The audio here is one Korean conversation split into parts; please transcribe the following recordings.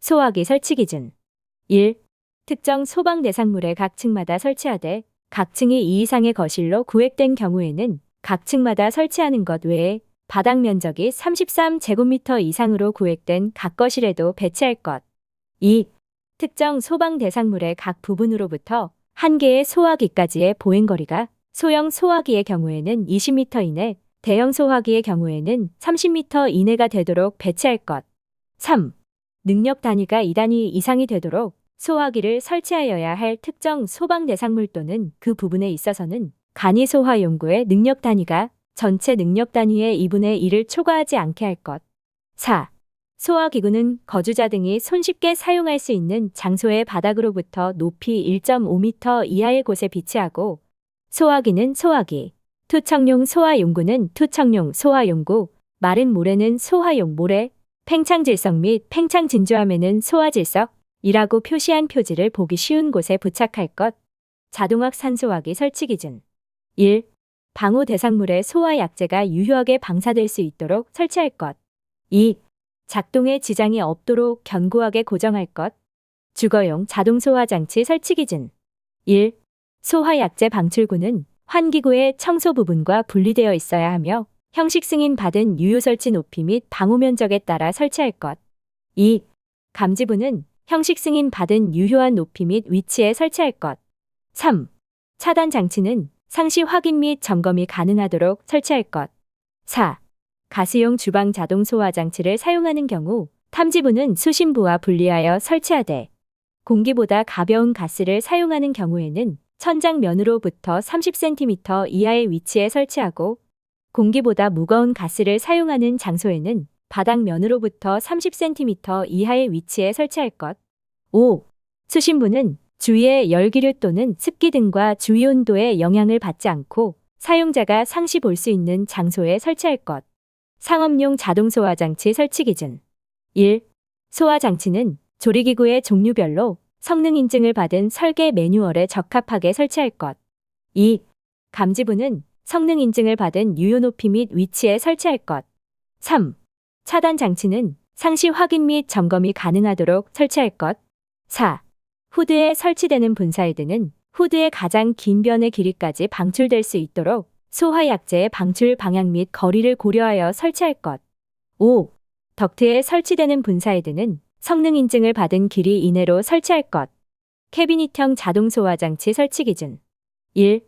소화기 설치 기준 1. 특정 소방 대상물에 각 층마다 설치하되 각 층이 이 이상의 거실로 구획된 경우에는 각 층마다 설치하는 것 외에 바닥 면적이 33제곱미터 이상으로 구획된 각 거실에도 배치할 것. 2. 특정 소방 대상물의 각 부분으로부터 한 개의 소화기까지의 보행거리가 소형 소화기의 경우에는 20m 이내, 대형 소화기의 경우에는 30m 이내가 되도록 배치할 것. 3. 능력 단위가 2단위 이상이 되도록 소화기를 설치하여야 할 특정 소방 대상물 또는 그 부분에 있어서는 간이 소화 연구의 능력 단위가 전체 능력 단위의 2분의 1을 초과하지 않게 할 것. 4. 소화기구는 거주자 등이 손쉽게 사용할 수 있는 장소의 바닥으로부터 높이 1.5m 이하의 곳에 비치하고 소화기는 소화기, 투척용 소화용구는 투척용 소화용구, 마른 모래는 소화용 모래, 팽창질석 및 팽창진주함에는 소화질석이라고 표시한 표지를 보기 쉬운 곳에 부착할 것. 자동학 산소화기 설치 기준 1. 방호 대상물의 소화 약제가 유효하게 방사될 수 있도록 설치할 것. 2. 작동에 지장이 없도록 견고하게 고정할 것. 주거용 자동 소화 장치 설치 기준 1. 소화 약제 방출구는 환기구의 청소 부분과 분리되어 있어야 하며 형식 승인 받은 유효 설치 높이 및 방호 면적에 따라 설치할 것. 2. 감지부는 형식 승인 받은 유효한 높이 및 위치에 설치할 것. 3. 차단 장치는 상시 확인 및 점검이 가능하도록 설치할 것. 4. 가스용 주방 자동 소화 장치를 사용하는 경우 탐지부는 수신부와 분리하여 설치하되 공기보다 가벼운 가스를 사용하는 경우에는 천장 면으로부터 30cm 이하의 위치에 설치하고 공기보다 무거운 가스를 사용하는 장소에는 바닥 면으로부터 30cm 이하의 위치에 설치할 것. 5. 수신부는 주위의 열기류 또는 습기 등과 주위 온도에 영향을 받지 않고 사용자가 상시 볼 수 있는 장소에 설치할 것. 상업용 자동 소화 장치 설치 기준. 1. 소화 장치는 조리기구의 종류별로 성능 인증을 받은 설계 매뉴얼에 적합하게 설치할 것. 2. 감지부는 성능 인증을 받은 유효 높이 및 위치에 설치할 것. 3. 차단 장치는 상시 확인 및 점검이 가능하도록 설치할 것. 4. 후드에 설치되는 분사헤드는 후드의 가장 긴 변의 길이까지 방출될 수 있도록 소화 약제의 방출 방향 및 거리를 고려하여 설치할 것. 5. 덕트에 설치되는 분사헤드는 성능 인증을 받은 길이 이내로 설치할 것. 캐비닛형 자동 소화 장치 설치 기준. 1.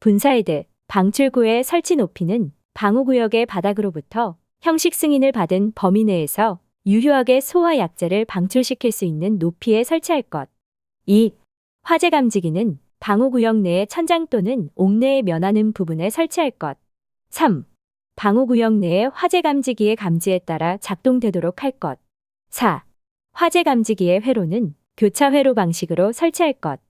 분사헤드 방출구의 설치 높이는 방호구역의 바닥으로부터 형식 승인을 받은 범위 내에서 유효하게 소화 약제를 방출시킬 수 있는 높이에 설치할 것. 2. 화재 감지기는 방호구역 내의 천장 또는 옥내에 면하는 부분에 설치할 것. 3. 방호구역 내의 화재 감지기의 감지에 따라 작동되도록 할 것. 4. 화재 감지기의 회로는 교차 회로 방식으로 설치할 것.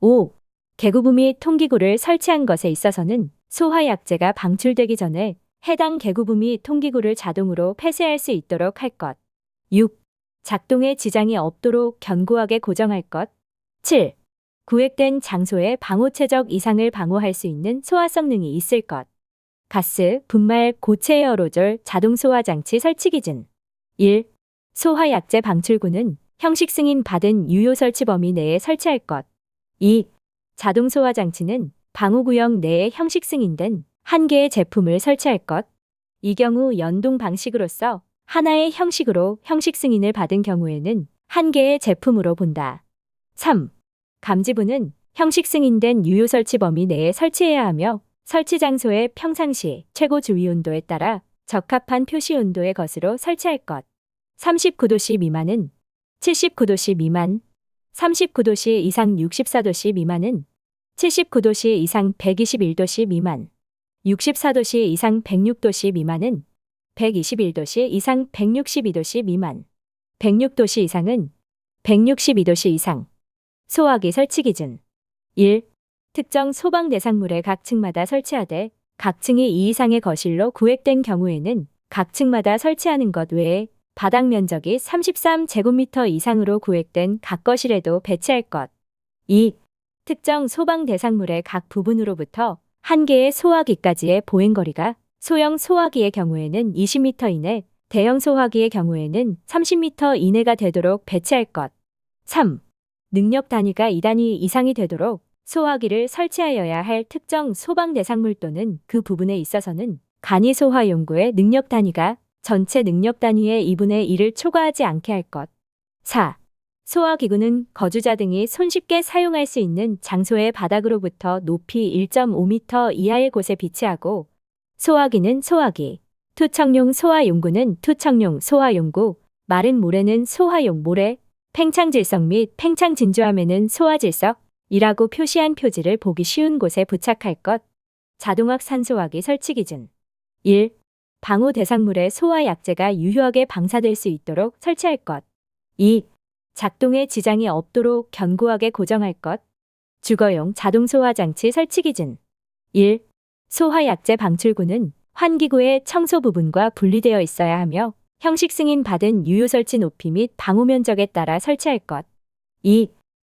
5. 개구부 및 통기구를 설치한 것에 있어서는 소화 약제가 방출되기 전에 해당 개구부 및 통기구를 자동으로 폐쇄할 수 있도록 할 것. 6. 작동에 지장이 없도록 견고하게 고정할 것. 7. 구획된 장소의 방호체적 이상을 방호할 수 있는 소화 성능이 있을 것. 가스, 분말, 고체 에어로졸 자동 소화 장치 설치 기준. 1. 소화 약제 방출구는 형식 승인 받은 유효 설치 범위 내에 설치할 것. 2. 자동 소화 장치는 방호구역 내에 형식 승인된 한 개의 제품을 설치할 것. 이 경우 연동 방식으로서 하나의 형식으로 형식 승인을 받은 경우에는 한 개의 제품으로 본다. 3. 감지부는 형식 승인된 유효 설치 범위 내에 설치해야 하며 설치 장소의 평상시 최고 주위 온도에 따라 적합한 표시 온도의 것으로 설치할 것. 39도씨 미만은 79도씨 미만, 39도씨 이상 64도씨 미만은 79도씨 이상 121도씨 미만, 64도씨 이상 106도씨 미만은 121도씨 이상 162도씨 미만, 106도씨 이상은 162도씨 이상. 소화기 설치 기준 1. 특정 소방 대상물의 각 층마다 설치하되 각 층이 이 이상의 거실로 구획된 경우에는 각 층마다 설치하는 것 외에 바닥 면적이 33제곱미터 이상으로 구획된 각 거실에도 배치할 것. 2. 특정 소방 대상물의 각 부분으로부터 한 개의 소화기까지의 보행거리가 소형 소화기의 경우에는 20m 이내, 대형 소화기의 경우에는 30m 이내가 되도록 배치할 것. 3. 능력 단위가 2단위 이상이 되도록 소화기를 설치하여야 할 특정 소방 대상물 또는 그 부분에 있어서는 간이 소화 용구의 능력 단위가 전체 능력 단위의 2분의 1을 초과하지 않게 할 것. 4. 소화기구는 거주자 등이 손쉽게 사용할 수 있는 장소의 바닥으로부터 높이 1.5m 이하의 곳에 비치하고 소화기는 소화기, 투척용 소화용구는 투척용 소화용구, 마른 모래는 소화용 모래, 팽창질석 및 팽창진주함에는 소화질석이라고 표시한 표지를 보기 쉬운 곳에 부착할 것. 자동학 산소화기 설치 기준 1. 방호 대상물의 소화 약제가 유효하게 방사될 수 있도록 설치할 것. 2. 작동에 지장이 없도록 견고하게 고정할 것. 주거용 자동 소화 장치 설치 기준 1. 소화 약제 방출구는 환기구의 청소 부분과 분리되어 있어야 하며 형식 승인 받은 유효 설치 높이 및 방호 면적에 따라 설치할 것. 2.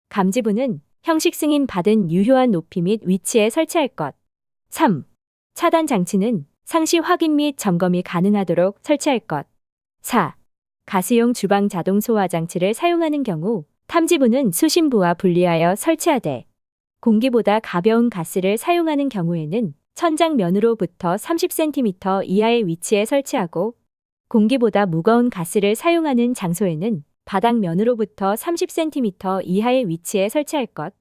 감지부는 형식 승인 받은 유효한 높이 및 위치에 설치할 것. 3. 차단 장치는 상시 확인 및 점검이 가능하도록 설치할 것. 4. 가스용 주방 자동 소화 장치를 사용하는 경우 탐지부는 수신부와 분리하여 설치하되 공기보다 가벼운 가스를 사용하는 경우에는 천장 면으로부터 30cm 이하의 위치에 설치하고 공기보다 무거운 가스를 사용하는 장소에는 바닥 면으로부터 30cm 이하의 위치에 설치할 것.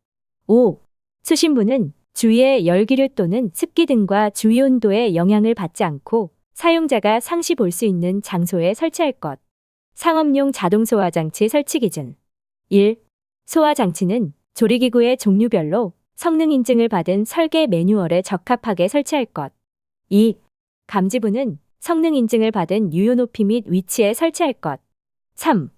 5. 수신부는 주위의 열기류 또는 습기 등과 주위 온도에 영향을 받지 않고 사용자가 상시 볼 수 있는 장소에 설치할 것. 상업용 자동 소화 장치 설치 기준 1. 소화 장치는 조리기구의 종류별로 성능 인증을 받은 설계 매뉴얼에 적합하게 설치할 것. 2. 감지부는 성능 인증을 받은 유효 높이 및 위치에 설치할 것. 3.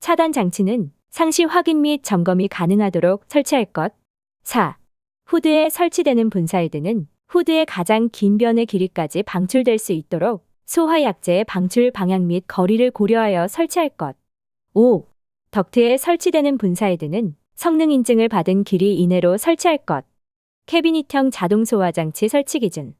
차단 장치는 상시 확인 및 점검이 가능하도록 설치할 것. 4. 후드에 설치되는 분사헤드는 후드의 가장 긴 변의 길이까지 방출될 수 있도록 소화 약제의 방출 방향 및 거리를 고려하여 설치할 것. 5. 덕트에 설치되는 분사헤드는 성능 인증을 받은 길이 이내로 설치할 것. 캐비닛형 자동 소화 장치 설치 기준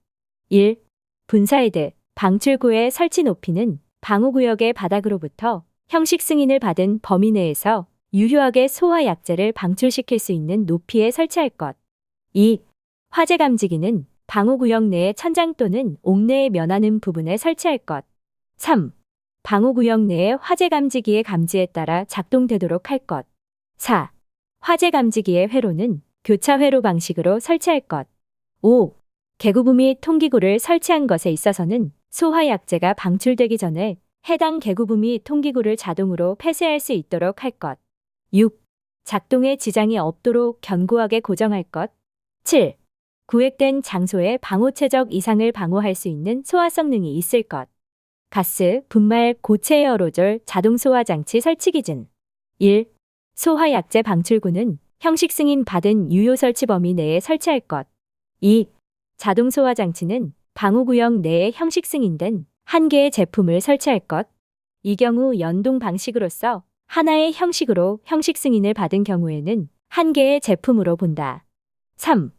1. 분사헤드 방출구의 설치 높이는 방호 구역의 바닥으로부터 형식 승인을 받은 범위 내에서 유효하게 소화 약제를 방출시킬 수 있는 높이에 설치할 것. 2. 화재 감지기는 방호구역 내의 천장 또는 옥내에 면하는 부분에 설치할 것. 3. 방호구역 내의 화재 감지기의 감지에 따라 작동되도록 할 것. 4. 화재 감지기의 회로는 교차 회로 방식으로 설치할 것. 5. 개구부 및 통기구를 설치한 것에 있어서는 소화 약제가 방출되기 전에 해당 개구부 및 통기구를 자동으로 폐쇄할 수 있도록 할 것. 6. 작동에 지장이 없도록 견고하게 고정할 것. 7. 구획된 장소의 방호체적 이상을 방호할 수 있는 소화 성능이 있을 것. 가스, 분말, 고체 에어 로졸 자동 소화 장치 설치 기준. 1. 소화 약제 방출구는 형식 승인 받은 유효 설치 범위 내에 설치할 것. 2. 자동 소화 장치는 방호 구역 내에 형식 승인된 한 개의 제품을 설치할 것. 이 경우 연동 방식으로서 하나의 형식으로 형식 승인을 받은 경우에는 한 개의 제품으로 본다. 3.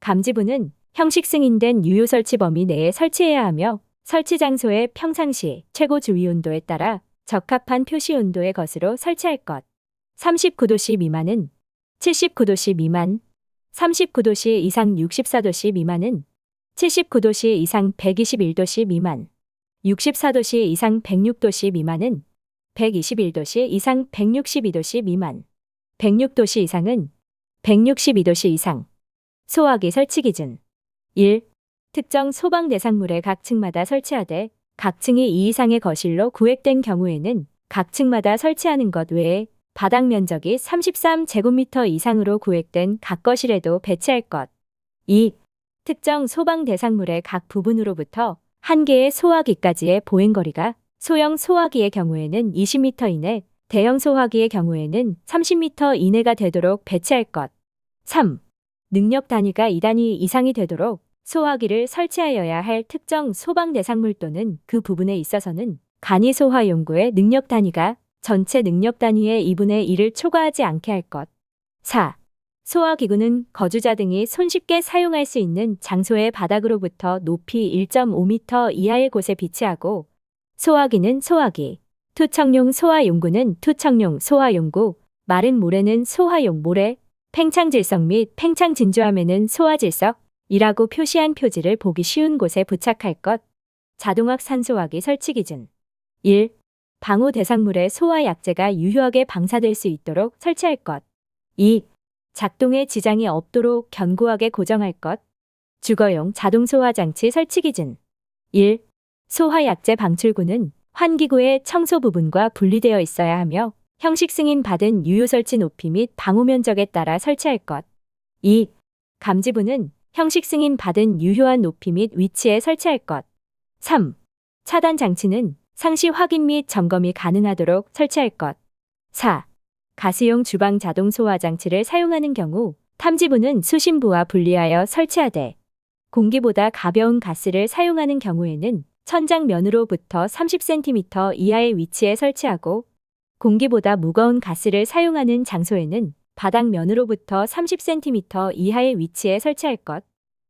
감지부는 형식 승인된 유효 설치 범위 내에 설치해야 하며 설치 장소의 평상시 최고 주위 온도에 따라 적합한 표시 온도의 것으로 설치할 것. 39도씨 미만은 79도씨 미만, 39도씨 이상 64도씨 미만은 79도씨 이상 121도씨 미만, 64도씨 이상 106도씨 미만은 121도씨 이상 162도씨 미만, 106도씨 이상은 162도씨 이상. 소화기 설치 기준 1. 특정 소방 대상물의 각 층마다 설치하되 각 층이 이 이상의 거실로 구획된 경우에는 각 층마다 설치하는 것 외에 바닥 면적이 33제곱미터 이상으로 구획된 각 거실에도 배치할 것. 2. 특정 소방 대상물의 각 부분으로부터 한 개의 소화기까지의 보행거리가 소형 소화기의 경우에는 20m 이내, 대형 소화기의 경우에는 30m 이내가 되도록 배치할 것. 3. 능력 단위가 2단위 이상이 되도록 소화기를 설치하여야 할 특정 소방 대상물 또는 그 부분에 있어서는 간이 소화 용구의 능력 단위가 전체 능력 단위의 2분의 1을 초과하지 않게 할 것. 4. 소화기구는 거주자 등이 손쉽게 사용할 수 있는 장소의 바닥으로부터 높이 1.5m 이하의 곳에 비치하고 소화기는 소화기, 투척용 소화용구는 투척용 소화용구, 마른 모래는 소화용 모래, 팽창질석 및 팽창진주함에는 소화질석이라고 표시한 표지를 보기 쉬운 곳에 부착할 것. 자동학 산소화기 설치 기준 1. 방호 대상물의 소화 약제가 유효하게 방사될 수 있도록 설치할 것. 2. 작동에 지장이 없도록 견고하게 고정할 것. 주거용 자동 소화 장치 설치 기준 1. 소화 약제 방출구는 환기구의 청소 부분과 분리되어 있어야 하며 형식 승인 받은 유효 설치 높이 및 방호 면적에 따라 설치할 것. 2. 감지부는 형식 승인 받은 유효한 높이 및 위치에 설치할 것. 3. 차단 장치는 상시 확인 및 점검이 가능하도록 설치할 것. 4. 가스용 주방 자동 소화 장치를 사용하는 경우 탐지부는 수신부와 분리하여 설치하되 공기보다 가벼운 가스를 사용하는 경우에는 천장 면으로부터 30cm 이하의 위치에 설치하고 공기보다 무거운 가스를 사용하는 장소에는 바닥 면으로부터 30cm 이하의 위치에 설치할 것.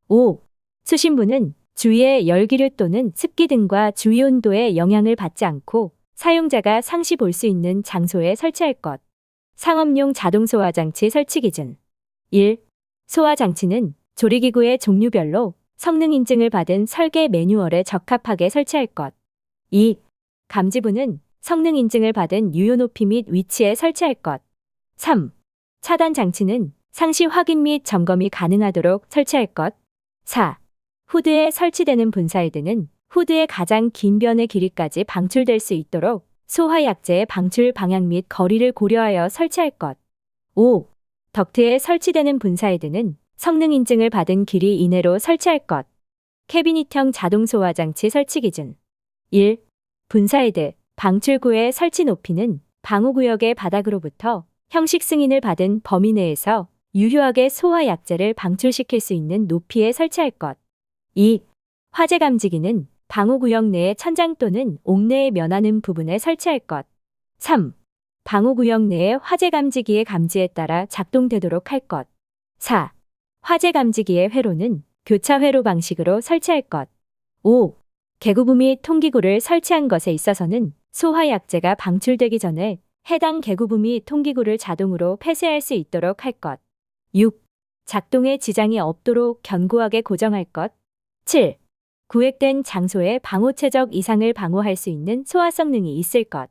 5. 수신부는 주위의 열기류 또는 습기 등과 주위 온도에 영향을 받지 않고 사용자가 상시 볼 수 있는 장소에 설치할 것. 상업용 자동 소화 장치 설치 기준 1. 소화 장치는 조리기구의 종류별로 성능 인증을 받은 설계 매뉴얼에 적합하게 설치할 것. 2. 감지부는 성능 인증을 받은 유효 높이 및 위치에 설치할 것. 3. 차단 장치는 상시 확인 및 점검이 가능하도록 설치할 것. 4. 후드에 설치되는 분사헤드는 후드의 가장 긴 변의 길이까지 방출될 수 있도록 소화 약제의 방출 방향 및 거리를 고려하여 설치할 것. 5. 덕트에 설치되는 분사헤드는 성능 인증을 받은 길이 이내로 설치할 것. 캐비닛형 자동 소화 장치 설치 기준 1. 분사헤드 방출구의 설치 높이는 방호구역의 바닥으로부터 형식 승인을 받은 범위 내에서 유효하게 소화 약제를 방출시킬 수 있는 높이에 설치할 것. 2. 화재 감지기는 방호구역 내의 천장 또는 옥내에 면하는 부분에 설치할 것. 3. 방호구역 내의 화재 감지기의 감지에 따라 작동되도록 할 것. 4. 화재 감지기의 회로는 교차 회로 방식으로 설치할 것. 5. 개구부 및 통기구를 설치한 것에 있어서는 소화 약제가 방출되기 전에 해당 개구부 및 통기구를 자동으로 폐쇄할 수 있도록 할 것. 6. 작동에 지장이 없도록 견고하게 고정할 것. 7. 구획된 장소에 방호체적 이상을 방호할 수 있는 소화 성능이 있을 것.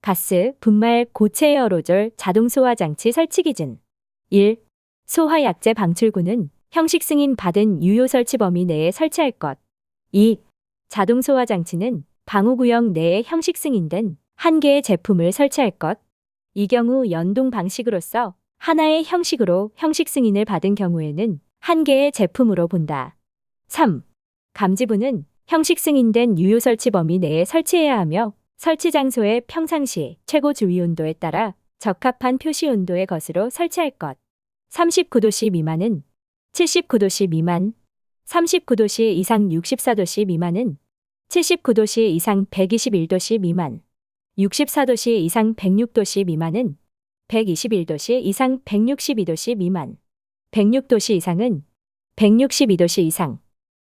가스, 분말, 고체 에어로졸 자동 소화 장치 설치 기준. 1. 소화 약제 방출구는 형식 승인 받은 유효 설치 범위 내에 설치할 것. 2. 자동 소화 장치는 방호구역 내에 형식 승인된 한 개의 제품을 설치할 것. 이 경우 연동 방식으로서 하나의 형식으로 형식 승인을 받은 경우에는 한 개의 제품으로 본다. 3. 감지부는 형식 승인된 유효 설치 범위 내에 설치해야 하며 설치 장소의 평상시 최고 주위 온도에 따라 적합한 표시 온도의 것으로 설치할 것. 39도씨 미만은 79도씨 미만, 39도씨 이상 64도씨 미만은 79도씨 이상 121도씨 미만, 64도씨 이상 106도씨 미만은 121도씨 이상 162도씨 미만, 106도씨 이상은 162도씨 이상,